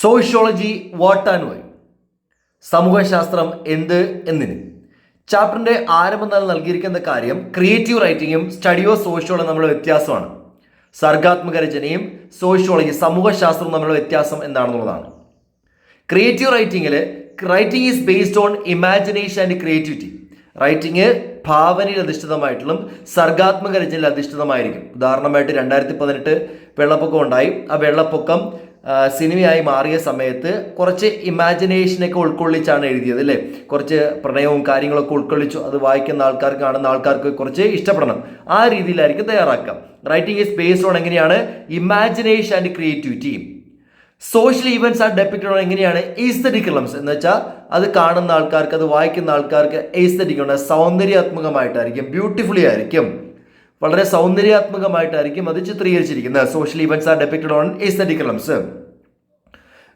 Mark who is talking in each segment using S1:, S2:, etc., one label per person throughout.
S1: Sociology what and why? സമൂഹശാസ്ത്രം എന്ത് എന്നിന്? ചാപ്റ്ററിന്റെ ആരംഭം തന്നെ നൽകിയിരിക്കുന്ന കാര്യം? ക്രിയേറ്റീവ് റൈറ്റിങ്ങും സ്റ്റഡി ഓഫ് സോഷ്യോളജി തമ്മിലുള്ള വ്യത്യാസമാണ്. സർഗാത്മക രചനയും സോഷ്യോളജി സമൂഹശാസ്ത്രവും തമ്മിലുള്ള വ്യത്യാസം എന്താണെന്നുള്ളതാണ്. Creative റൈറ്റിങ്ങിൽ writing is based on imagination and creativity. Writing ഭാവനയിൽ അധിഷ്ഠിതമായിട്ടുള്ള സർഗാത്മക രചനയിൽ അധിഷ്ഠിതമായിരിക്കും. ഉദാഹരണമായിട്ട് രണ്ടായിരത്തി പതിനെട്ട് വെള്ളപ്പൊക്കം ഉണ്ടായി. ആ വെള്ളപ്പൊക്കം സിനിമയായി മാറിയ സമയത്ത് കുറച്ച് ഇമാജിനേഷനൊക്കെ ഉൾക്കൊള്ളിച്ചാണ് എഴുതിയത് അല്ലേ? കുറച്ച് പ്രണയവും കാര്യങ്ങളൊക്കെ ഉൾക്കൊള്ളിച്ചു അത് വായിക്കുന്ന ആൾക്കാർക്ക് കാണുന്ന ആൾക്കാർക്ക് കുറച്ച് ഇഷ്ടപ്പെടണം. ആ രീതിയിലായിരിക്കും തയ്യാറാക്കുക. റൈറ്റിംഗ് ഈസ് ബേസ്ഡ് ഓൺ എങ്ങനെയാണ്? Imagination and creativity social events are depicted എങ്ങനെയാണ്? ഈസ്തറ്റിക് എലംസ് എന്ന് വെച്ചാൽ അത് കാണുന്ന ആൾക്കാർക്ക് അത് വായിക്കുന്ന ആൾക്കാർക്ക് ഈസ്തറ്റിക് ഉണ്ട്. സൗന്ദര്യാത്മകമായിട്ടായിരിക്കും ബ്യൂട്ടിഫുള്ളി ആയിരിക്കും. വളരെ സൗന്ദര്യാത്മകമായിട്ടായിരിക്കും അത് ചിത്രീകരിച്ചിരിക്കുന്നത്. Social events are depicted on aesthetic realms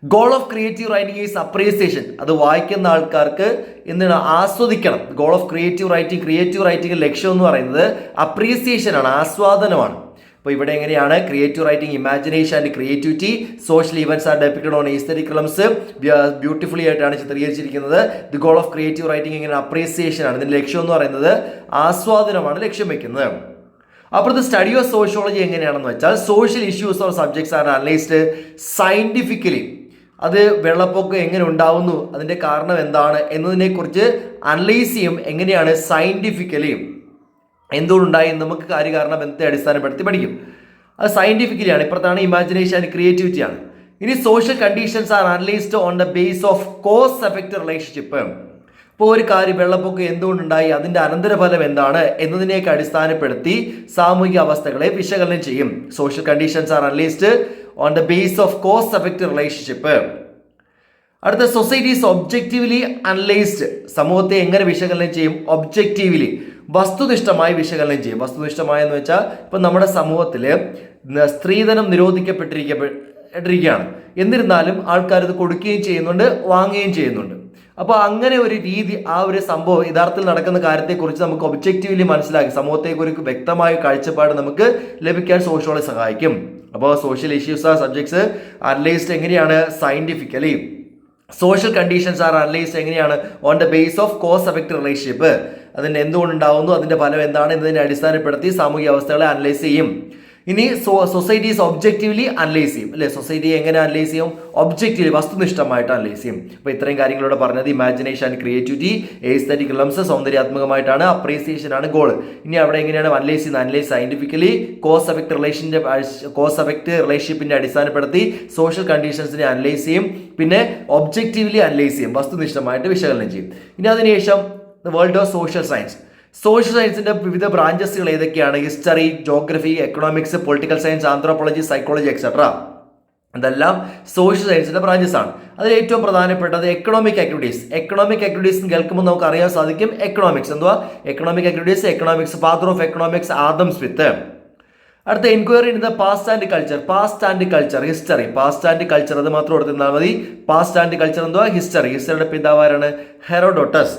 S1: goal of creative writing is appreciation അത് വായിക്കുന്ന ആൾക്കാർക്ക് എന്താണ് ആസ്വദിക്കണം. Goal of creative writing creative writing ലക്ഷ്യം എന്ന് പറയുന്നത് അപ്രീസിയേഷൻ ആണ് ആസ്വാദനമാണ്. അപ്പോൾ ഇവിടെ എങ്ങനെയാണ്? Creative writing imagination and creativity social events are depicted on aesthetic realms beautifully ആയിട്ടാണ് ചിത്രീകരിച്ചിരിക്കുന്നത്. The goal of creative writing ഇങ്ങനെ അപ്രീസിയേഷൻ ആണ്. ഇതിന്റെ ലക്ഷ്യം എന്ന് പറയുന്നത് ആസ്വാദനമാണ് ലക്ഷ്യം വെക്കുന്നത്. അപ്പുറത്ത് സ്റ്റഡി ഓഫ് സോഷ്യോളജി എങ്ങനെയാണെന്ന് വെച്ചാൽ social issues or subjects are analysed scientifically അത് വെള്ളപ്പൊക്കം എങ്ങനെ ഉണ്ടാവുന്നു അതിന്റെ കാരണം എന്താണ് എന്നതിനെക്കുറിച്ച് അനലൈസ് ചെയ്യും എങ്ങനെയാണ് സയന്റിഫിക്കലി എന്തുകൊണ്ടുണ്ടായി നമുക്ക് കാര്യകാരണ ബന്ധത്തെ അടിസ്ഥാനപ്പെടുത്തി പഠിക്കും. അത് സയന്റിഫിക്കലിയാണ് ഇപ്പുറത്താണ് ഇമാജിനേഷൻ ആൻഡ് ക്രിയേറ്റിവിറ്റിയാണ് ഇനി social conditions are analysed on the base of cause effect relationship കാര്യം വെള്ളപ്പൊക്കം എന്തുകൊണ്ടുണ്ടായി? അതിന്റെ അനന്തരഫലം എന്താണ്? എന്നതിനെയൊക്കെ അടിസ്ഥാനപ്പെടുത്തി സാമൂഹിക അവസ്ഥകളെ വിശകലനം ചെയ്യും. Social conditions are analysed on the base of cause effect relationship അടുത്ത സൊസൈറ്റീസ് ഒബ്ജക്റ്റീവ്ലി അനലൈസ്ഡ് സമൂഹത്തെ എങ്ങനെ വിശകലനം ചെയ്യും? ഒബ്ജക്റ്റീവ്ലി വസ്തുനിഷ്ഠമായി വിശകലനം ചെയ്യും. വസ്തുനിഷ്ഠമായി എന്ന് വെച്ചാൽ ഇപ്പം നമ്മുടെ സമൂഹത്തിൽ സ്ത്രീധനം നിരോധിക്കപ്പെട്ടിരിക്കപ്പെട്ടിരിക്കുകയാണ് എന്നിരുന്നാലും ആൾക്കാർ ഇത് കൊടുക്കുകയും ചെയ്യുന്നുണ്ട് വാങ്ങുകയും ചെയ്യുന്നുണ്ട്. അപ്പോൾ അങ്ങനെ ഒരു രീതി ആ ഒരു സംഭവം യഥാർത്ഥത്തിൽ നടക്കുന്ന കാര്യത്തെക്കുറിച്ച് നമുക്ക് ഒബ്ജക്റ്റീവ്ലി മനസ്സിലാക്കി സമൂഹത്തെക്കുറിച്ച് വ്യക്തമായ കാഴ്ചപ്പാട് നമുക്ക് ലഭിക്കാൻ സോഷ്യോളജി സഹായിക്കും. അപ്പോൾ സോഷ്യൽ ഇഷ്യൂസ് ആ സബ്ജക്ട്സ് അനലൈസ്ഡ് എങ്ങനെയാണ് scientifically social conditions are analyse എങ്ങനെയാണ് on the base of cause effect relationship അതിന് എന്തുകൊണ്ടുണ്ടാവുന്നു? അതിന്റെ ഫലം എന്താണ്? എന്നതിനെ അടിസ്ഥാനപ്പെടുത്തി സാമൂഹിക അവസ്ഥകളെ അനലൈസ് ചെയ്യും. ഇനി സോ സൊസൈറ്റീസ് ഒബ്ജക്റ്റീവ്ലി അനലൈസ് ചെയ്യും. അല്ലെ? സൊസൈറ്റി എങ്ങനെ അനലൈസ് ചെയ്യും? ഒബ്ജക്റ്റീവ് വസ്തുനിഷ്ഠമായിട്ട് അനലൈസ് ചെയ്യും. അപ്പോൾ ഇത്രയും കാര്യങ്ങളോട് പറഞ്ഞത് imagination and creativity aesthetic realms സൗന്ദര്യാത്മകമായിട്ടാണ് appreciation ആണ് ഗോൾ ഇനി അവിടെ എങ്ങനെയാണ് അനലൈസ് ചെയ്യുന്നത്? അനലൈസ് സയന്റിഫിക്കലി കോസ് എഫക്ട് റിലേഷന്റെ കോസ് എഫക്ട് റിലേഷൻഷിപ്പിന്റെ അടിസ്ഥാനപ്പെടുത്തി സോഷ്യൽ കണ്ടീഷൻസിനെ അനലൈസ് ചെയ്യും. പിന്നെ ഒബ്ജക്റ്റീവ്ലി അനലൈസ് ചെയ്യും. വസ്തുനിഷ്ഠമായിട്ട് വിശകലനം ചെയ്യും. ഇനി അതിനുശേഷം world of social science social സയൻസിന്റെ വിവിധ ബ്രാഞ്ചസുകൾ ഏതൊക്കെയാണ്? History geography economics political science anthropology psychology etcetera അതെല്ലാം സോഷ്യൽ സയൻസിന്റെ ബ്രാഞ്ചസ് ആണ്. അതിൽ ഏറ്റവും പ്രധാനപ്പെട്ടത് എക്കണോമിക് ആക്ടിവിറ്റീസ് എക്കണോമിക് ആക്ടിവിറ്റീസ് കേൾക്കുമ്പോൾ നമുക്ക് അറിയാൻ സാധിക്കും എക്കണോമിക്സ് എന്തുവാ? Economic activities economics father of economics Adam Smith അടുത്ത enquiry in the past and culture past and culture history past and culture അത് മാത്രം എടുത്തിരുന്നാൽ മതി. പാസ്റ്റ് ആൻഡ് കൾച്ചർ എന്തുവാ? ഹിസ്റ്ററി ഹിസ്റ്ററിയുടെ പിതാവാരാണ് ഹെറോഡോട്ടസ്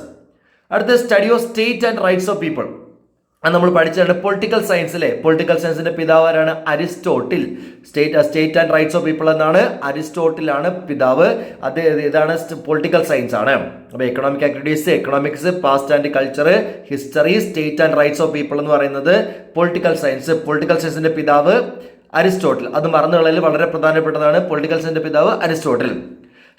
S1: അടുത്ത study of state and rights of people അത് നമ്മൾ പഠിച്ചാണ് പൊളിറ്റിക്കൽ സയൻസിലെ പൊളിറ്റിക്കൽ സയൻസിന്റെ പിതാവാരാണ് Aristotle. State state and rights of people എന്നാണ് അരിസ്റ്റോട്ടിലാണ് പിതാവ്. അത് ഇതാണ് പൊളിറ്റിക്കൽ സയൻസ് ആണ്. അപ്പോൾ economic activities economics past and culture history state and rights of people എന്ന് പറയുന്നത് പൊളിറ്റിക്കൽ സയൻസ് പൊളിറ്റിക്കൽ സയൻസിന്റെ പിതാവ് അരിസ്റ്റോട്ടിൽ. അത് മറന്നുകളിൽ വളരെ പ്രധാനപ്പെട്ടതാണ്. പൊളിറ്റിക്കൽ സയൻസിന്റെ പിതാവ് Aristotle.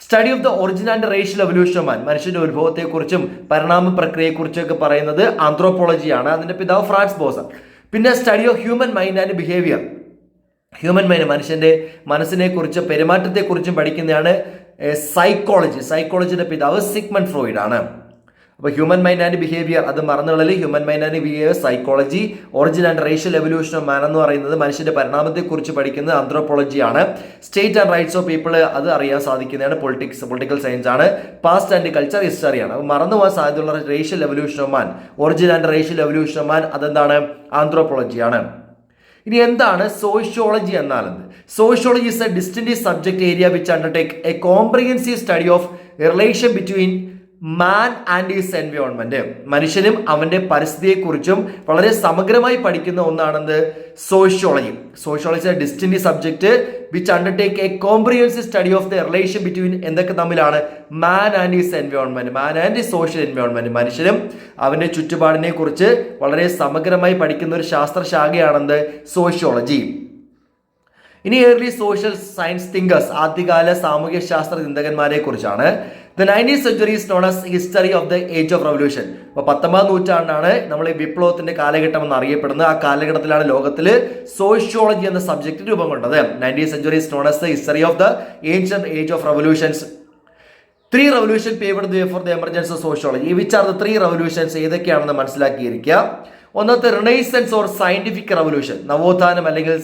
S1: Study of the origin and racial evolution man മനുഷ്യന്റെ ഉത്ഭവത്തെക്കുറിച്ചും പരിണാമ പ്രക്രിയയെക്കുറിച്ചും ഒക്കെ പറയുന്നത് ആന്ത്രോപോളജിയാണ് അതിന്റെ പിതാവ് ഫ്രാൻസ് ബോസൺ. പിന്നെ study of human mind and behaviour human mind മനുഷ്യന്റെ മനസ്സിനെ കുറിച്ചും പെരുമാറ്റത്തെക്കുറിച്ചും പഠിക്കുന്നതാണ് സൈക്കോളജി സൈക്കോളജിയുടെ പിതാവ് സിഗ്മൻ ഫ്രോയിഡ് ആണ് അപ്പോൾ ഹ്യൂമൻ മൈൻഡ് ആൻഡ് ബിഹേവിയർ അത് മറന്നുകളിൽ human mind and behaviour psychology origin and racial evolution of man എന്ന് പറയുന്നത് മനുഷ്യന്റെ പരിണാമത്തെക്കുറിച്ച് പഠിക്കുന്നത് ആന്ത്രോപോളജിയാണ് state and rights of people അത് അറിയാൻ സാധിക്കുന്നതാണ് പൊളിറ്റിക്സ് പൊളിറ്റിക്കൽ സയൻസ് ആണ്. പാസ്റ്റ് ആൻഡ് കൾച്ചർ ഹിസ്റ്ററിയാണ് അപ്പോൾ മറന്നു പോകാൻ സാധ്യതയുള്ള racial evolution of man origin and racial evolution of man അതെന്താണ്? ആന്ത്രോപോളജിയാണ് ഇനി എന്താണ് sociology എന്നാലെന്ത് sociology is a distinctive subject area which undertake a comprehensive study of relation between man and his environment മനുഷ്യനും അവന്റെ പരിസ്ഥിതിയെക്കുറിച്ചും വളരെ സമഗ്രമായി പഠിക്കുന്ന ഒന്നാണെന്ന് sociology sociology distinctive subject which undertake a comprehensive study of the relation between എന്തൊക്കെ തമ്മിലാണ്? Man and his environment man and social environment മനുഷ്യനും അവന്റെ ചുറ്റുപാടിനെ കുറിച്ച് വളരെ സമഗ്രമായി പഠിക്കുന്ന ഒരു ശാസ്ത്രശാഖയാണെന്ന് സോഷ്യോളജി ഇനി ഏർലി സോഷ്യൽ സയൻസ് തിങ്കേഴ്സ് ആദ്യകാല സാമൂഹ്യ ശാസ്ത്ര ചിന്തകന്മാരെ കുറിച്ചാണ്. The nineteen century is known as history of the age of revolution അപ്പോൾ പത്തൊമ്പതാം നൂറ്റാണ്ടാണ് നമ്മൾ ഈ വിപ്ലവത്തിന്റെ കാലഘട്ടം എന്ന് അറിയപ്പെടുന്നത്. ആ കാലഘട്ടത്തിലാണ് ലോകത്തിൽ സോഷ്യോളജി എന്ന സബ്ജക്ട് രൂപം കൊണ്ടത്. Nineteen century is known as the history of the ancient age of revolutions three revolution paved for the emergency sociology which are three revolutions ഏതൊക്കെയാണെന്ന് മനസ്സിലാക്കിയിരിക്കുക. ഒന്നാമത്തെ റിനൈസൻസ് ഓർ സയന്റിഫിക് റവല്യൂഷൻ നവോത്ഥാനം അല്ലെങ്കിൽ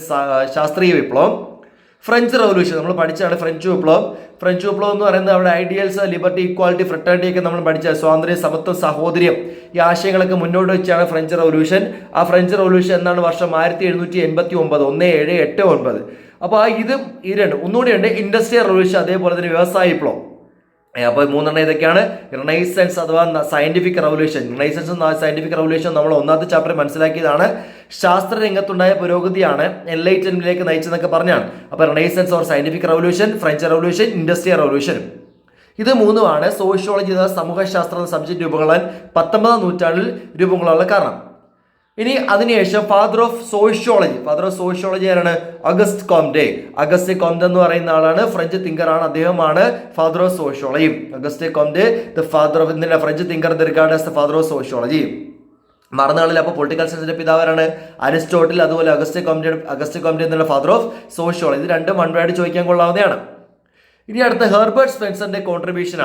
S1: ശാസ്ത്രീയ വിപ്ലവം. ഫ്രഞ്ച് റവല്യൂഷൻ നമ്മൾ പഠിച്ചാണ് ഫ്രഞ്ച് വിപ്ലവം. ഫ്രഞ്ച് വിപ്ലവം എന്ന് പറയുന്നത് അവിടെ ഐഡിയൽസ് ലിബർട്ടി ഇക്വാലിറ്റി ഫ്രട്ടേണിറ്റി ഒക്കെ നമ്മൾ പഠിച്ച സ്വാതന്ത്ര്യം സമത്വം സഹോദര്യം ഈ ആശയങ്ങളൊക്കെ മുന്നോട്ട് വെച്ചാണ് ഫ്രഞ്ച് റവല്യൂഷൻ ആ ഫ്രഞ്ച് റവല്യൂഷൻ എന്നാണ് വർഷം ആയിരത്തി എഴുന്നൂറ്റി എൺപത്തി ഒമ്പത് ഒന്ന് ഏഴ് എട്ട് ഒൻപത്. അപ്പോൾ ആ ഇതും ഈ രണ്ട് ഒന്നുകൂടി ഉണ്ട് ഇൻഡസ്ട്രിയൽ റവല്യൂഷൻ അതേപോലെ തന്നെ വ്യവസായ വിപ്ലവം. അപ്പോൾ മൂന്നെണ്ണം ഇതൊക്കെയാണ് റിനൈസൻസ് അഥവാ scientific revolution renaissance scientific revolution നമ്മൾ ഒന്നാമത്തെ ചാപ്റ്റർ മനസ്സിലാക്കിയതാണ്. ശാസ്ത്ര രംഗത്തുണ്ടായ പുരോഗതിയാണ് എൻലൈറ്റൻമെന്റിലേക്ക് നയിച്ചതെന്നൊക്കെ പറഞ്ഞാണ്. അപ്പോൾ renaissance or scientific revolution French revolution industrial revolution ഇത് മൂന്നുമാണ് സോഷ്യോളജി സമൂഹശാസ്ത്ര സബ്ജക്ട് രൂപം കൊള്ളാൻ പത്തൊമ്പതാം നൂറ്റാണ്ടിൽ രൂപങ്ങളുള്ള കാരണം. ഇനി അതിനുശേഷം father of sociology father of sociology ആരാണ്? അഗസ്റ്റ് കോംഡെ അഗസ്റ്റ് കോംഡെ എന്ന് പറയുന്ന ആളാണ്. ഫ്രഞ്ച് തിങ്കറാണ് അദ്ദേഹമാണ് father of sociology Auguste Comte the father of Indian French thinker the regard as the father of sociology മറന്നാളിൽ അപ്പോൾ പൊളിറ്റിക്കൽ സയൻസിന്റെ പിതാവാരാണ് അരിസ്റ്റോട്ടിൽ അതുപോലെ അഗസ്റ്റ് കോംഡെ അഗസ്റ്റ് കോംഡെ എന്നുള്ള ഫാദർ ഓഫ് സോഷ്യോളജി ഇത് രണ്ടും വൺ വേർഡ് ചോദിക്കാൻ കൊള്ളാവുന്നതാണ്. ഇനി അടുത്ത Herbert സ്പെൻസറിന്റെ contribution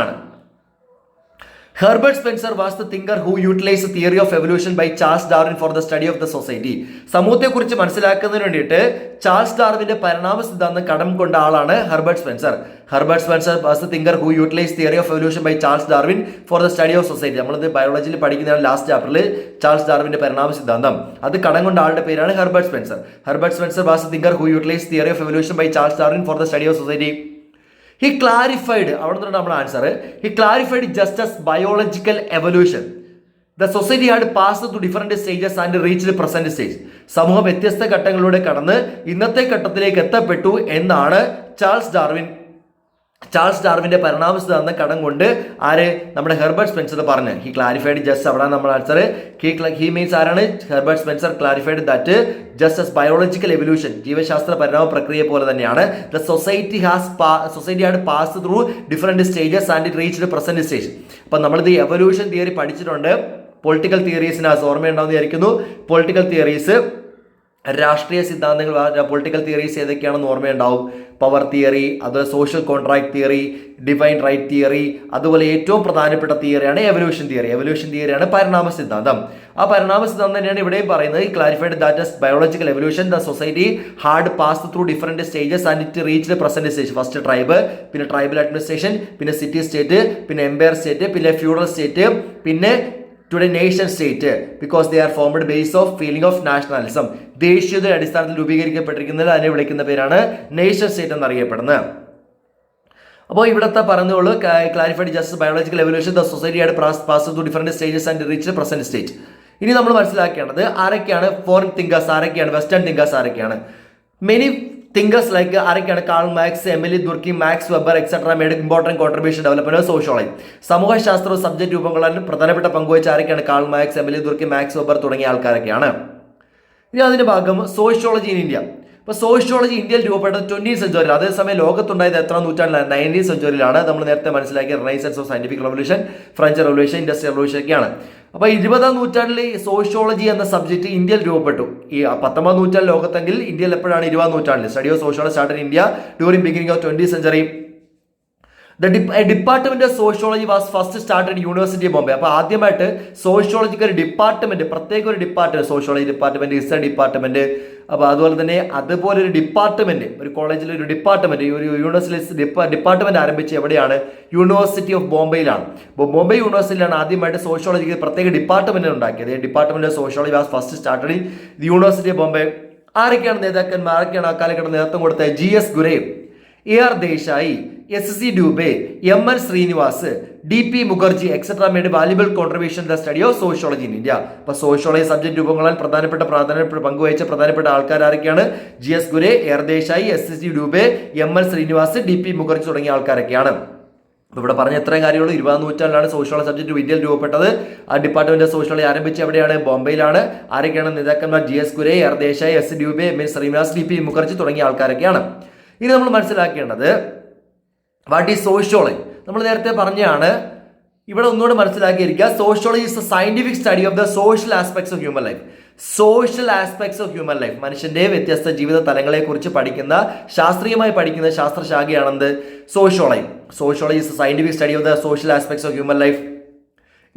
S1: Herbert Spencer was the thinker who utilise theory of evolution by Charles Darwin for the study of the society. സമൂഹത്തെക്കുറിച്ച് മനസ്സിലാക്കുന്നതിന് വേണ്ടിയിട്ട് ചാൾസ് ഡാർവിന്റെ പരിണാമ സിദ്ധാന്തം കടം കൊണ്ട ആളാണ് Herbert Spencer. Herbert Spencer was the thinker who utilise theory of evolution by Charles Darwin for the study of society. നമ്മളിത് ബയോളജിയിൽ പഠിക്കുന്ന ലാസ്റ്റ് ചാപ്റ്ററിൽ ചാൾസ് ഡാർവിന്റെ പരിണാമ സിദ്ധാന്തം. അത് കടം കൊണ്ട ആളുടെ പേരാണ് Herbert Spencer. Herbert Spencer was the thinker who utilise theory of evolution by Charles Darwin for the study of society. He clarified അവിടെ നിന്നാണ് നമ്മുടെ answer he clarified just as biological evolution the society had pass to different stages and reach the present stage സമൂഹം വ്യത്യസ്ത ഘട്ടങ്ങളിലൂടെ കടന്ന് ഇന്നത്തെ ഘട്ടത്തിലേക്ക് എത്തപ്പെട്ടു എന്നാണ് ചാൾസ് ഡാർവിൻ ചാൾസ് ഡാർവിന്റെ പരിണാമ സിദ്ധാന്തം കടം കൊണ്ട് ആര്? നമ്മുടെ ഹെർബർട്ട് സ്പെൻസർ പറഞ്ഞു. ഹി ക്ലാരിഫൈഡ് ജസ്റ്റ് അവിടെ നമ്മൾ ആൻസർ ഹി ഹി മീൻസ് ആരാണ്? Herbert Spencer clarified that just as biological evolution ജീവശാസ്ത്ര പരിണാമ പ്രക്രിയ പോലെ തന്നെയാണ് the society has society had pass through different stages and it reach present stage അപ്പം നമ്മളിത് എവല്യൂഷൻ തിയറി പഠിച്ചിട്ടുണ്ട്. പൊളിറ്റിക്കൽ തിയറീസിന് ഓർമ്മയുണ്ടാവുന്ന വിചാരിക്കുന്നു. പൊളിറ്റിക്കൽ തിയറീസ് രാഷ്ട്രീയ സിദ്ധാന്തങ്ങൾ പൊളിറ്റിക്കൽ തിയറീസ് ഏതൊക്കെയാണെന്ന് ഓർമ്മയുണ്ടാവും. പവർ തിയറി അതുപോലെ social contract theory divine right theory അതുപോലെ ഏറ്റവും പ്രധാനപ്പെട്ട തിയറിയാണ് എവല്യൂഷൻ തിയറി എവല്യൂഷൻ തിയറിയാണ് പരിണാമ സിദ്ധാന്തം. ആ പരിണാമ സിദ്ധാന്തം തന്നെയാണ് ഇവിടെയും പറയുന്നത്. Clarified that biological evolution the society had pass through different stages and it reach the present stage first tribe പിന്നെ ട്രൈബൽ അഡ്മിനിസ്ട്രേഷൻ പിന്നെ സിറ്റി സ്റ്റേറ്റ് പിന്നെ എംപയർ സ്റ്റേറ്റ് പിന്നെ ഫ്യൂഡൽ സ്റ്റേറ്റ് പിന്നെ today nation state because they are formed base of feeling of nationalism ദേശീയത അടിസ്ഥാനത്തിൽ രൂപീകരിക്കപ്പെട്ടിരിക്കുന്നത് അതിനെ വിളിക്കുന്ന പേരാണ് നേഷൻ സ്റ്റേറ്റ് എന്നറിയപ്പെടുന്നത്. അപ്പോൾ ഇവിടുത്തെ പറഞ്ഞോളൂ clarified just biological evolution the society ആയിട്ട് pass to different stages and reach present state ഇനി നമ്മൾ മനസ്സിലാക്കേണ്ടത് ആരൊക്കെയാണ് ഫോറിൻ തിങ്കേഴ്സ് ആരൊക്കെയാണ് വെസ്റ്റേൺ തിങ്കേഴ്സ് ആരൊക്കെയാണ്? മെനി തിങ്കേഴ്സ് ലൈക്ക് ആരൊക്കെയാണ് Karl Marx Emile Durkheim Max Weber etcetera made important contribution development sociology സമൂഹശാസ്ത്രവും subject രൂപങ്ങളിൽ പ്രധാനപ്പെട്ട പങ്കുവച്ച ആരൊക്കെയാണ്? Karl Marx Emile Durkheim Max Weber തുടങ്ങിയ ആൾക്കാരൊക്കെയാണ്. ഇനി അതിന്റെ ഭാഗം സോഷ്യോളജി ഇൻ ഇന്ത്യ ഇപ്പോൾ സോഷ്യോളജി ഇന്ത്യയിൽ രൂപപ്പെട്ടത് ട്വന്റി സെഞ്ചുറിയിൽ അതേസമയം ലോകത്തുണ്ടായത് എത്ര നൂറ്റാണ്ടിലാണ്? നയന്റീൻ സെഞ്ചുറിയിലാണ് നമ്മൾ നേരത്തെ മനസ്സിലാക്കിയ renaissance of scientific revolution French revolution industrial revolution ഒക്കെയാണ്. അപ്പോൾ ഇരുപതാം നൂറ്റാണ്ടിൽ സോഷ്യോളജി എന്ന സബ്ജക്റ്റ് ഇന്ത്യയിൽ രൂപപ്പെട്ടു. ഈ പത്തൊമ്പതാം നൂറ്റാണ്ട് ലോകത്തെങ്കിൽ ഇന്ത്യയിൽ എപ്പോഴാണ് ഇരുപതാം നൂറ്റാണ്ടിൽ? Study of sociology start in India during beginning of twenty century the department of sociology was first started university Bombay അപ്പോൾ ആദ്യമായിട്ട് സോഷ്യോളജിക്ക് ഒരു ഡിപ്പാർട്ട്മെന്റ് പ്രത്യേക ഒരു department sociology department is department അപ്പോൾ അതുപോലെ തന്നെ അതുപോലെ ഒരു ഡിപ്പാർട്ട്മെന്റ് ഒരു കോളേജിലെ ഒരു ഡിപ്പാർട്ട്മെന്റ് ഒരു യൂണിവേഴ്സിറ്റി ഡിപ്പാർട്ട്മെന്റ് ആരംഭിച്ച് എവിടെയാണ്? യൂണിവേഴ്സിറ്റി ഓഫ് ബോംബെയിലാണ് ബോംബെ യൂണിവേഴ്സിറ്റിയിലാണ് ആദ്യമായിട്ട് സോഷ്യോളജിക്ക് പ്രത്യേക ഡിപ്പാർട്ട്മെന്റ് ഉണ്ടാക്കിയത്. Department of sociology was first started university of Bombay ആരൊക്കെയാണ് നേതാക്കന്മാർ? ആരൊക്കെയാണ് ആ കാലഘട്ടം നേതൃത്വം കൊടുത്തത് G S Ghurye A R Desai S C Dube M N Srinivas D P Mukherjee etcetera made valuable contribution the study of sociology in India അപ്പൊ sociology subject രൂപങ്ങളാൽ പ്രധാനപ്പെട്ട പ്രാധാന്യപ്പെട്ട പങ്കുവഹിച്ച പ്രധാനപ്പെട്ട ആൾക്കാർ ആരൊക്കെയാണ്? G S Ghurye R Desai S C Dube M N Srinivas D P Mukherjee തുടങ്ങിയ ആൾക്കാരൊക്കെയാണ്. അപ്പോൾ ഇവിടെ പറഞ്ഞ എത്രയും കാര്യങ്ങൾ ഇരുപതാം നൂറ്റാണ്ടിലാണ് സോഷ്യോളജി സബ്ജക്ട് ഇന്ത്യയിൽ രൂപപ്പെട്ടത്. ആ ഡിപ്പാർട്ട്മെന്റ് ഓഫ് സോഷ്യോളജി ആരംഭിച്ച് എവിടെയാണ്? ബോംബെയിലാണ്. ആരൊക്കെയാണ് നേതാക്കന്മാർ? G S Ghurye R Desai S Dube M N Srinivas D P Mukherjee തുടങ്ങിയ ആൾക്കാരൊക്കെയാണ്. ഇനി നമ്മൾ മനസ്സിലാക്കേണ്ടത് വാട്ട് ഈസ് സോഷ്യോളജി നമ്മൾ നേരത്തെ പറഞ്ഞാണ് ഇവിടെ ഒന്നുകൂടെ മനസ്സിലാക്കിയിരിക്കുക sociology is a scientific study of the social aspects of human life social aspects of human life മനുഷ്യന്റെ വ്യത്യസ്ത ജീവിത തലങ്ങളെ കുറിച്ച് പഠിക്കുന്ന ശാസ്ത്രീയമായി പഠിക്കുന്ന ശാസ്ത്രശാഖയാണെന്ത്? Sociology sociology is a scientific study of the social aspects of human life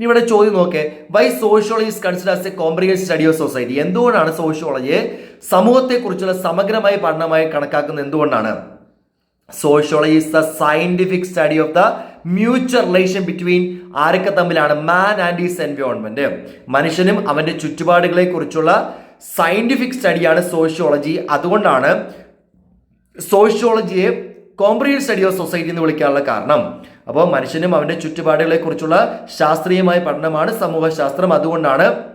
S1: ഇനി ഇവിടെ ചോദ്യം നോക്കേ. Why sociology is consider a comprehensive study of society എന്തുകൊണ്ടാണ് സോഷ്യോളജിയെ സമൂഹത്തെക്കുറിച്ചുള്ള സമഗ്രമായ പഠനമായി കണക്കാക്കുന്നത് എന്തുകൊണ്ടാണ്? Sociology is the scientific study of the mutual relation between ആരൊക്കെ തമ്മിലാണ്? മാൻ ആൻഡ് ഈസ് എൻവയോൺമെന്റ് മനുഷ്യനും അവന്റെ ചുറ്റുപാടുകളെ കുറിച്ചുള്ള സയന്റിഫിക് സ്റ്റഡിയാണ് സോഷ്യോളജി അതുകൊണ്ടാണ് സോഷ്യോളജിയെ കോംപ്രിഹെൻസ് സ്റ്റഡി ഓഫ് സൊസൈറ്റി എന്ന് വിളിക്കാനുള്ള കാരണം. അപ്പോൾ മനുഷ്യനും അവന്റെ ചുറ്റുപാടുകളെക്കുറിച്ചുള്ള ശാസ്ത്രീയമായ പഠനമാണ് സമൂഹശാസ്ത്രം. അതുകൊണ്ടാണ്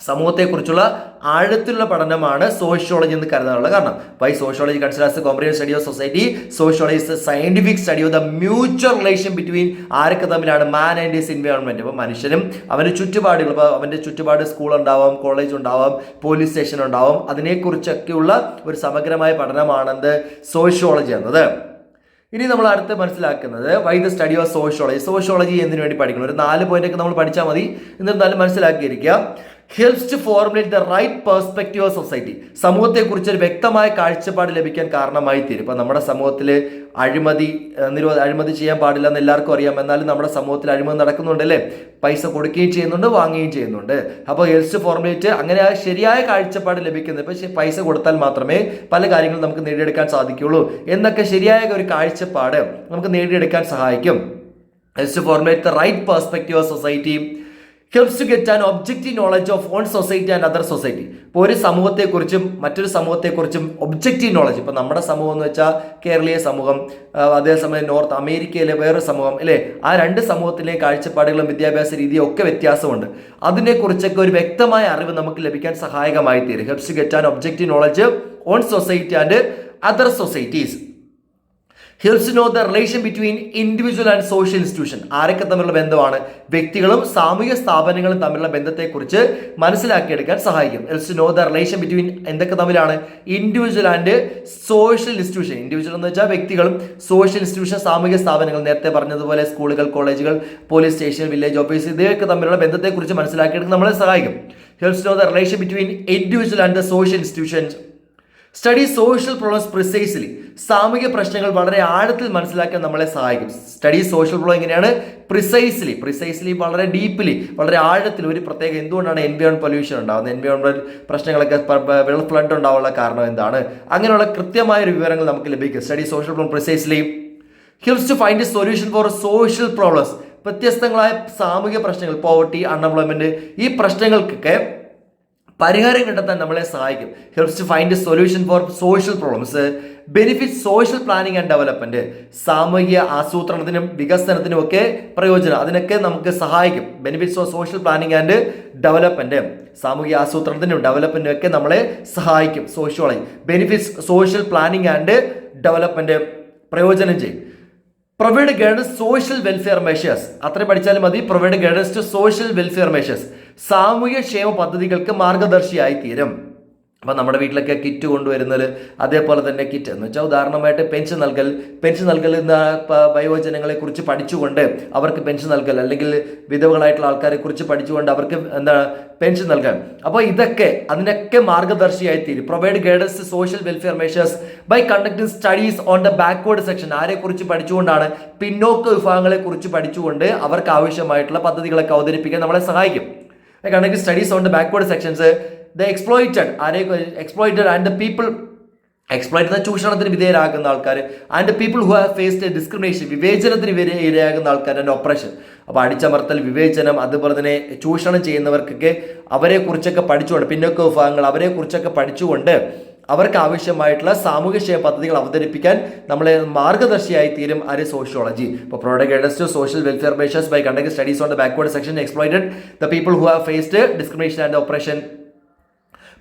S1: സമൂഹത്തെക്കുറിച്ചുള്ള ആഴത്തിലുള്ള പഠനമാണ് സോഷ്യോളജി എന്ന് കരുതാനുള്ള കാരണം. Why sociology considers comprehensive study of society sociology is scientific study of the mutual relation between ആരൊക്കെ തമ്മിലാണ് മാൻ ആൻഡ് ഹിസ് എൻവയോൺമെന്റ്. അപ്പോൾ മനുഷ്യനും അവന്റെ ചുറ്റുപാടുകൾ ഇപ്പോൾ അവന്റെ ചുറ്റുപാട് സ്കൂൾ ഉണ്ടാവാം കോളേജ് ഉണ്ടാവാം പോലീസ് സ്റ്റേഷൻ ഉണ്ടാവാം അതിനെക്കുറിച്ചൊക്കെയുള്ള ഒരു സമഗ്രമായ പഠനമാണെന്ത് സോഷ്യോളജി എന്നത്. ഇനി നമ്മൾ അടുത്ത് മനസ്സിലാക്കുന്നത് why the study of sociology sociology എന്തിനു വേണ്ടി പഠിക്കണം? ഒരു നാല് പോയിന്റ് ഒക്കെ നമ്മൾ പഠിച്ചാൽ മതി. എന്നിരുന്നാലും മനസ്സിലാക്കിയിരിക്കുക. Helps to formulate the right perspective of society സമൂഹത്തെക്കുറിച്ച് ഒരു വ്യക്തമായ കാഴ്ചപ്പാട് ലഭിക്കാൻ കാരണമായി തീരും ഇപ്പം നമ്മുടെ സമൂഹത്തിൽ അഴിമതി നിരോധ അഴിമതി ചെയ്യാൻ പാടില്ല എന്ന് എല്ലാവർക്കും അറിയാം. എന്നാലും നമ്മുടെ സമൂഹത്തിൽ അഴിമതി നടക്കുന്നുണ്ട് അല്ലേ പൈസ കൊടുക്കുകയും ചെയ്യുന്നുണ്ട് വാങ്ങുകയും ചെയ്യുന്നുണ്ട്. അപ്പോൾ ഹെൽത്ത് ഫോർമുലേറ്റ് അങ്ങനെ ശരിയായ കാഴ്ചപ്പാട് ലഭിക്കുന്നത് ഇപ്പം പൈസ കൊടുത്താൽ മാത്രമേ പല കാര്യങ്ങളും നമുക്ക് നേടിയെടുക്കാൻ സാധിക്കുകയുള്ളൂ. എന്നൊക്കെ ശരിയായ ഒരു കാഴ്ചപ്പാട് നമുക്ക് നേടിയെടുക്കാൻ സഹായിക്കും. Health formulate the right perspective of society helps to get an objective knowledge of on society and other society ഇപ്പോൾ ഒരു സമൂഹത്തെക്കുറിച്ചും മറ്റൊരു സമൂഹത്തെക്കുറിച്ചും ഒബ്ജക്റ്റീവ് നോളജ് ഇപ്പോൾ നമ്മുടെ സമൂഹം എന്ന് വെച്ചാൽ കേരളീയ സമൂഹം അതേസമയം നോർത്ത് അമേരിക്കയിലെ വേറൊരു സമൂഹം അല്ലേ ആ രണ്ട് സമൂഹത്തിലെ കാഴ്ചപ്പാടുകളും വിദ്യാഭ്യാസ രീതിയും ഒക്കെ വ്യത്യാസമുണ്ട്. അതിനെക്കുറിച്ചൊക്കെ ഒരു വ്യക്തമായ അറിവ് നമുക്ക് ലഭിക്കാൻ സഹായകമായി തീരും helps to get an objective knowledge on society and other societies helps know the relation between individual and social institution ആരൊക്കെ തമ്മിലുള്ള ബന്ധമാണ്? വ്യക്തികളും സാമൂഹിക സ്ഥാപനങ്ങളും തമ്മിലുള്ള ബന്ധത്തെക്കുറിച്ച് മനസ്സിലാക്കിയെടുക്കാൻ സഹായിക്കും. Helps know the relation between എന്തൊക്കെ തമ്മിലാണ്? Individual and social institution individual എന്ന് വെച്ചാൽ വ്യക്തികളും സോഷ്യൽ ഇൻസ്റ്റിറ്റ്യൂഷൻ സാമൂഹിക സ്ഥാപനങ്ങൾ നേരത്തെ പറഞ്ഞതുപോലെ സ്കൂളുകൾ കോളേജുകൾ പോലീസ് സ്റ്റേഷൻ വില്ലേജ് ഓഫീസ് ഇവയൊക്കെ തമ്മിലുള്ള ബന്ധത്തെക്കുറിച്ച് മനസ്സിലാക്കിയെടുക്കാൻ നമ്മളെ സഹായിക്കും. Helps know the relation between individual and the social institutions study social problems precisely സാമൂഹിക പ്രശ്നങ്ങൾ വളരെ ആഴത്തിൽ മനസ്സിലാക്കാൻ നമ്മളെ സഹായിക്കും. സ്റ്റഡി സോഷ്യൽ പ്രോബ്ലം എങ്ങനെയാണ്? പ്രിസൈസ്ലി പ്രിസൈസ്ലി വളരെ ഡീപ്ലി വളരെ ആഴത്തിൽ ഒരു പ്രത്യേക എന്തുകൊണ്ടാണ് എൻവയോൺ പൊല്യൂഷൻ ഉണ്ടാകുന്നത്? എൻവയോൺമെന്റ് പ്രശ്നങ്ങളൊക്കെ വെള്ള ഫ്ലഡ് ഉണ്ടാവാനുള്ള കാരണം എന്താണ്? അങ്ങനെയുള്ള കൃത്യമായ വിവരങ്ങൾ നമുക്ക് ലഭിക്കും. Study social problem precisely helps to find a solution for social problems വ്യത്യസ്തങ്ങളായ സാമൂഹിക പ്രശ്നങ്ങൾ പോവർട്ടി അൺഎംപ്ലോയ്മെന്റ് ഈ പ്രശ്നങ്ങൾക്കൊക്കെ പരിഹാരം കണ്ടെത്താൻ നമ്മളെ സഹായിക്കും. Helps to find solution for social problems benefit social planning and development സാമൂഹിക ആസൂത്രണത്തിനും വികസനത്തിനും ഒക്കെ പ്രയോജനം. അതിനൊക്കെ നമുക്ക് സഹായിക്കും. Benefits of social planning and development സാമൂഹിക ആസൂത്രണത്തിനും ഡെവലപ്മെന്റിനും ഒക്കെ നമ്മളെ സഹായിക്കും. Sociology benefits social planning and development പ്രയോജനം ചെയ്യും. Provide guidance social welfare measures അത്ര പഠിച്ചാലും മതി. Provide guidance to social welfare measures സാമൂഹ്യ ക്ഷേമ പദ്ധതികൾക്ക് മാർഗദർശിയായി തീരും അപ്പം നമ്മുടെ വീട്ടിലൊക്കെ കിറ്റ് കൊണ്ടുവരുന്നത് അതേപോലെ തന്നെ കിറ്റ് എന്ന് വെച്ചാൽ ഉദാഹരണമായിട്ട് പെൻഷൻ നൽകൽ പെൻഷൻ നൽകൽ എന്ന വയോജനങ്ങളെ കുറിച്ച് പഠിച്ചുകൊണ്ട് അവർക്ക് പെൻഷൻ നൽകൽ അല്ലെങ്കിൽ വിധവകളായിട്ടുള്ള ആൾക്കാരെ കുറിച്ച് പഠിച്ചുകൊണ്ട് അവർക്ക് എന്താ പെൻഷൻ നൽകാൻ. അപ്പോൾ ഇതൊക്കെ അതിനൊക്കെ മാർഗദർശിയായി തീരും provide guidance social welfare measures by conducting studies on the backward section ആരെ കുറിച്ച് പഠിച്ചുകൊണ്ടാണ് പിന്നോക്ക വിഭാഗങ്ങളെ കുറിച്ച് പഠിച്ചുകൊണ്ട് അവർക്ക് ആവശ്യമായിട്ടുള്ള പദ്ധതികളൊക്കെ അവതരിപ്പിക്കാൻ നമ്മളെ സഹായിക്കും. Conduct studies on the backward sections the exploited ആരെ exploited and the people exploit ചൂഷണത്തിന് വിധേയരാകുന്ന ആൾക്കാർ and people who have faced discrimination വിവേചനത്തിന് ഇരയാകുന്ന ആൾക്കാർ ആൻഡ് ഓപ്പറേഷൻ അപ്പോൾ അടിച്ചമർത്തൽ വിവേചനം അതുപോലെ തന്നെ ചൂഷണം ചെയ്യുന്നവർക്കൊക്കെ അവരെക്കുറിച്ചൊക്കെ പഠിച്ചുകൊണ്ട് പിന്നൊക്കെ വിഭാഗങ്ങൾ അവരെക്കുറിച്ചൊക്കെ പഠിച്ചുകൊണ്ട് അവർക്ക് ആവശ്യമായിട്ടുള്ള സാമൂഹ്യക്ഷേമ പദ്ധതികൾ അവതരിപ്പിക്കാൻ നമ്മളെ മാർഗദർശിയായി തീരും ആര് സോഷ്യോളജി ഇപ്പോൾ product guidance to social welfare measures by conduct studies on the backward section exploited the people who have faced discrimination and operation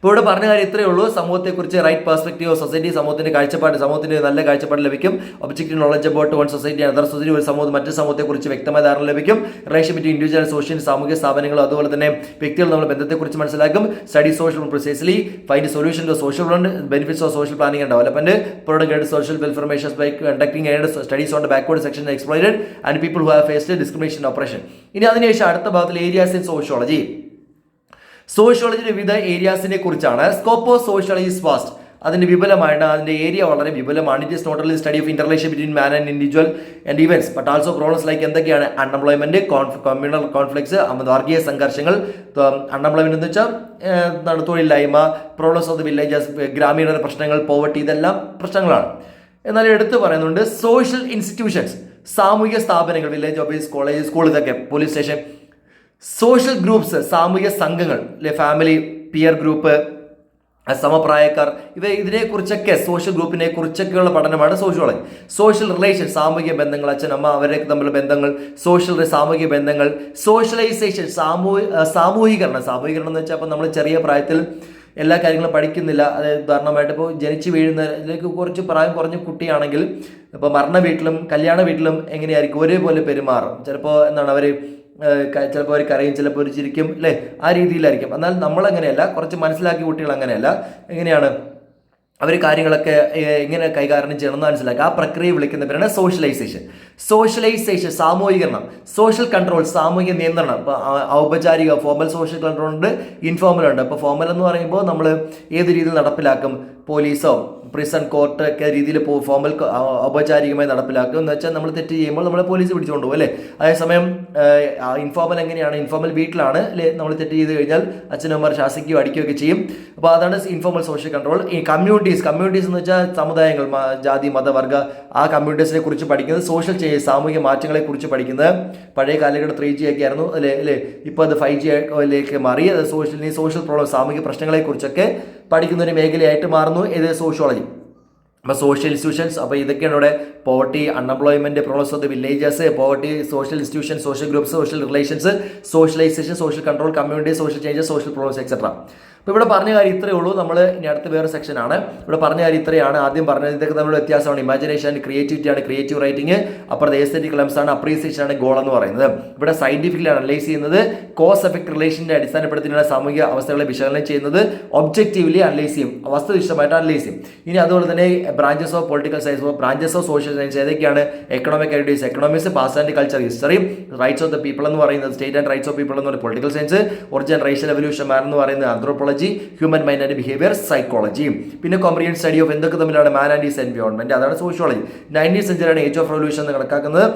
S1: ഇപ്പോൾ ഇവിടെ പറഞ്ഞ കാര്യം ഇത്രയേ ഉള്ളൂ. സമൂഹത്തെക്കുറിച്ച് റൈറ്റ് പെർസ്പെക്റ്റീവ് സൊസൈറ്റി സമൂഹത്തിന്റെ കാഴ്ചപ്പാട് സമൂഹത്തിന് നല്ല കാഴ്ചപ്പാട് ലഭിക്കും. Objective knowledge about one society other society ഒരു സമൂഹം മറ്റു സമൂഹത്തെക്കുറിച്ച് വ്യക്തമായ ധാരണ ലഭിക്കും. റിലേഷൻ ബിറ്റ് ഇൻഡിവിജ്വൽ സോഷ്യൽ സാമൂഹിക സ്ഥാപനങ്ങളും അതുപോലെ തന്നെ വ്യക്തികൾ നമ്മൾ ബന്ധത്തെക്കുറിച്ച് മനസ്സിലാക്കും. Study social precisely find solution to social benefits of social planning and development product guide social welfare by conducting and studies on the backward section exploited and people who have faced discrimination operation ഇനി അതിനുശേഷം അടുത്ത ഭാഗത്തിൽ areas in sociology സോഷ്യോളജിയുടെ വിവിധ ഏരിയാസിനെ കുറിച്ചാണ് scope of sociology vast അതിന്റെ വിപുലമായിട്ട് അതിന്റെ area വളരെ വിപുലമാണ്. It is not only study of interrelation between man and individual and events but also problems like എന്തൊക്കെയാണ് അൺഎംപ്ലോയ്മെന്റ് കമ്മ്യൂണൽ കോൺഫ്ലിക്ട്സ് വർഗീയ സംഘർഷങ്ങൾ അൺഎംപ്ലോയ്മെന്റ് എന്ന് വെച്ചാൽ എന്താണ് തൊഴിലില്ലായ്മ പ്രോബ്ലംസ് ഓഫ് ദ വില്ലേജസ് ഗ്രാമീണ പ്രശ്നങ്ങൾ പോവർട്ടി ഇതെല്ലാം പ്രശ്നങ്ങളാണ്. എന്നാൽ എടുത്തു പറയുന്നുണ്ട് സോഷ്യൽ ഇൻസ്റ്റിറ്റ്യൂഷൻസ് സാമൂഹിക സ്ഥാപനങ്ങൾ വില്ലേജ് ഓഫീസ് കോളേജ് സ്കൂൾ ഇതൊക്കെ പോലീസ് സ്റ്റേഷൻ സോഷ്യൽ ഗ്രൂപ്പ്സ് സാമൂഹ്യ സംഘങ്ങൾ അല്ലെ ഫാമിലി പിയർ ഗ്രൂപ്പ് സമപ്രായക്കാർ ഇവ ഇതിനെക്കുറിച്ചൊക്കെ സോഷ്യൽ ഗ്രൂപ്പിനെ കുറിച്ചൊക്കെയുള്ള പഠനമാണ് സോഷ്യോളജി സോഷ്യൽ റിലേഷൻ സാമൂഹിക ബന്ധങ്ങൾ അച്ഛൻ അമ്മ അവരൊക്കെ തമ്മിലുള്ള ബന്ധങ്ങൾ സോഷ്യൽ സാമൂഹിക ബന്ധങ്ങൾ സോഷ്യലൈസേഷൻ സാമൂഹ്യ സാമൂഹീകരണം. സാമൂഹീകരണം എന്ന് വെച്ചാൽ നമ്മൾ ചെറിയ പ്രായത്തിൽ എല്ലാ കാര്യങ്ങളും പഠിക്കുന്നില്ല. അതായത് ഉദാഹരണമായിട്ട് ഇപ്പോൾ വീഴുന്ന വീഴുന്നതിലേക്ക് കുറച്ച് പ്രായം കുറഞ്ഞ കുട്ടിയാണെങ്കിൽ ഇപ്പോൾ മരണ വീട്ടിലും കല്യാണ വീട്ടിലും എങ്ങനെയായിരിക്കും? ഒരേപോലെ പെരുമാറും. ചിലപ്പോൾ എന്താണ് അവർ ചിലപ്പോൾ അവർ കരയും ചിലപ്പോൾ അവർ ചിരിക്കും അല്ലേ ആ രീതിയിലായിരിക്കും. എന്നാൽ നമ്മളങ്ങനെയല്ല കുറച്ച് മനസ്സിലാക്കി കുട്ടികൾ അങ്ങനെയല്ല. എങ്ങനെയാണ് അവർ കാര്യങ്ങളൊക്കെ എങ്ങനെ കൈകാര്യം ചെയ്യണം എന്ന് മനസ്സിലാക്കുക. ആ പ്രക്രിയ വിളിക്കുന്ന പേരാണ് സോഷ്യലൈസേഷൻ. സോഷ്യലൈസേഷൻ സാമൂഹികരണം സോഷ്യൽ കൺട്രോൾ സാമൂഹിക നിയന്ത്രണം. ഇപ്പോൾ ഔപചാരിക ഫോമൽ സോഷ്യൽ കൺട്രോൾ ഉണ്ട് ഇൻഫോമൽ ഉണ്ട്. അപ്പോൾ ഫോമൽ എന്ന് പറയുമ്പോൾ നമ്മൾ ഏത് രീതിയിൽ നടപ്പിലാക്കും? പോലീസോ പ്രിസൺ കോർട്ട് ഒക്കെ രീതിയിൽ ഫോമൽ ഔപചാരികമായി നടപ്പിലാക്കുക. എന്ന് വെച്ചാൽ നമ്മൾ തെറ്റ് ചെയ്യുമ്പോൾ നമ്മളെ പോലീസ് പിടിച്ചുകൊണ്ട് പോകും അല്ലേ? അതേസമയം ഇൻഫോമൽ എങ്ങനെയാണ്? ഇൻഫോമൽ വീട്ടിലാണ് അല്ലേ? നമ്മൾ തെറ്റ് ചെയ്ത് കഴിഞ്ഞാൽ അച്ഛനമ്മമാർ ശാസിക്കുകയോ അടിക്കുകയൊക്കെ ചെയ്യും. അപ്പോൾ അതാണ് ഇൻഫോമൽ സോഷ്യൽ കൺട്രോൾ ഈ കമ്മ്യൂണിറ്റീസ് കമ്മ്യൂണിറ്റീസ് എന്ന് വെച്ചാൽ സമുദായങ്ങൾ ജാതി മതവർഗ ആ കമ്മ്യൂണിറ്റീസിനെ കുറിച്ച് പഠിക്കുന്നത് സോഷ്യൽ ചേഞ്ച് സാമൂഹിക മാറ്റങ്ങളെ കുറിച്ച് പഠിക്കുന്നത്. പഴയ കാലഘട്ടം ത്രീ ജി ഒക്കെ ആയിരുന്നു അല്ലേ? അല്ലേ? ഇപ്പോൾ അത് ഫൈവ് ജി ലേക്ക് മാറി. അത് സോഷ്യൽ സോഷ്യൽ പ്രോബ്ലം സാമൂഹിക പ്രശ്നങ്ങളെ കുറിച്ചൊക്കെ പഠിക്കുന്ന ഒരു മേഖലയായിട്ട് മാറുന്നു. ഇത് സോഷ്യോളജി അപ്പോൾ സോഷ്യൽ ഇൻസ്റ്റിറ്റ്യൂഷൻസ് അപ്പോൾ ഇതൊക്കെയാണ് ഇവിടെ poverty unemployment problems of the villages poverty social institution social groups social relations socialization social control community social changes social problems etcetera അപ്പോൾ ഇവിടെ പറഞ്ഞ കാര്യം ഇത്രയേ ഉള്ളൂ. നമ്മൾ ഇനി അടുത്ത വേറെ സെക്ഷനാണ് ഇവിടെ പറഞ്ഞ കാര്യം ഇത്രയാണ്. ആദ്യം പറഞ്ഞത് ഇതൊക്കെ തമ്മിലുള്ള വ്യത്യാസമാണ്. ഇമാജിനേഷൻ ആൻഡ് ക്രിയേറ്റിവിറ്റി ആണ് ക്രിയേറ്റീവ് റൈറ്റിംഗ് അപ്പുറത്ത് എസ്തെറ്റിക് ലംസ് ആണ് അപ്രീസിയേഷൻ ആണ് ഗോൾ എന്ന് പറയുന്നത്. ഇവിടെ സയന്റിഫിക്കലി അനലൈസ് ചെയ്യുന്നത് കോസ് എഫക്ട് റിലേഷന്റെ അടിസ്ഥാനപ്പെടുത്തിയുള്ള സാമൂഹിക അവസ്ഥകളെ വിശകലനം ചെയ്യുന്നത് ഒബ്ജക്റ്റീവ്ലി അനലൈസ് ചെയ്യും. വസ്തുനിഷ്ഠമായിട്ട് അനലൈസ് ചെയ്യും. ഇനി അതുപോലെ തന്നെ branches of political science branches of social science ഏതൊക്കെയാണ്? Economic ideas economics past and culture history rights of the people എന്ന് പറയുന്നത് state and rights of people എന്ന് പറയുന്നത് political science origin racial evolution എന്ന് പറയുന്നത് anthropology human mind and behaviour psychology പിന്നെ comprehensive study of എന്തൊക്കെ തമ്മിലാണ് മാൻ ആൻഡ് ഈസ് എൻവയോൺമെന്റ് അതാണ് സോഷ്യോളജി നയന്റീൻ സെഞ്ചുറിയാണ് ഏജ് ഓഫ് റവല്യൂഷൻ എന്ന് കണക്കാക്കുന്നത്.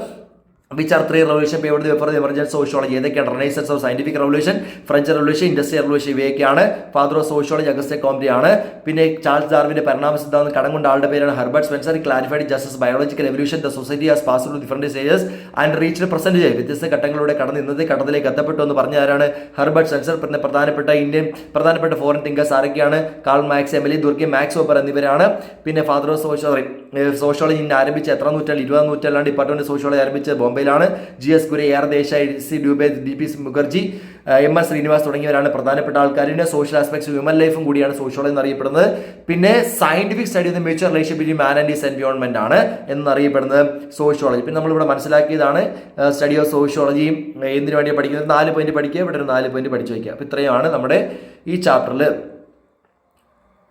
S1: Which are three revolution paper paper emergence sociology ഏതൊക്കെയാണ്? Renaissance of scientific revolution French revolution industrial revolution ഇവയൊക്കെയാണ്. Father of sociology Auguste Comte ആണ് പിന്നെ ചാൾസ് ഡാർവിന്റെ പരിണാമ സിദ്ധാന്തം കടം കൊണ്ട ആളുടെ പേരാണ് Herbert Spencer. Clarified justice biological evolution the society has pass to different stages and reach present വ്യത്യസ്ത ഘട്ടങ്ങളിലൂടെ കടന്ന് ഇന്നത്തെ ഘട്ടത്തിലേക്ക് എത്തപ്പെട്ടു എന്ന് പറഞ്ഞ ആരാണ്? ഹെർബർട്ട് സെൻസർ പിന്നെ പ്രധാനപ്പെട്ട ഇന്ത്യൻ പ്രധാനപ്പെട്ട ഫോറിൻ തിങ്കേഴ്സ് ആരൊക്കെയാണ്? Karl Marx Emile Durkheim Max Weber എന്നിവരാണ്. പിന്നെ ഫാദർ ഓഫ് സോഷ്യോളജി സോഷ്യോളജി ആരംഭിച്ച എത്ര നൂറ്റാണ്ട്? ഇരുപതാം നൂറ്റാണ്ടിലാണ് ഡിപ്പാർട്ട്മെന്റ് സോഷ്യോളജി ആരംഭിച്ചത്? ബോംബെയിലാണ് G S Ghurye R Desai C Dube D P Mukherjee M S Srinivas തുടങ്ങിയവരാണ് പ്രധാനപ്പെട്ട ആൾക്കാർ പിന്നെ സോഷ്യൽ ആസ്പെക്ട്സ് ഹ്യൂമൻ ലൈഫും കൂടിയാണ് സോഷ്യോളജി എന്നറിയപ്പെടുന്നത് പിന്നെ scientific study of mutual relation between man and his environment ആണ് എന്നറിയപ്പെടുന്നത് സോഷ്യോളജി പിന്നെ നമ്മളിവിടെ മനസ്സിലാക്കിയതാണ് സ്റ്റഡി ഓഫ് സോഷ്യോളജി എന്തിനു വേണ്ടിയാണ് പഠിക്കുന്നത്? നാല് പോയിന്റ് പഠിക്കുക ഇവിടെ ഒരു നാല് പോയിന്റ് പഠിച്ചു വയ്ക്കുക. അപ്പോൾ ഇത്രയുമാണ് നമ്മുടെ ഈ ചാപ്റ്ററിൽ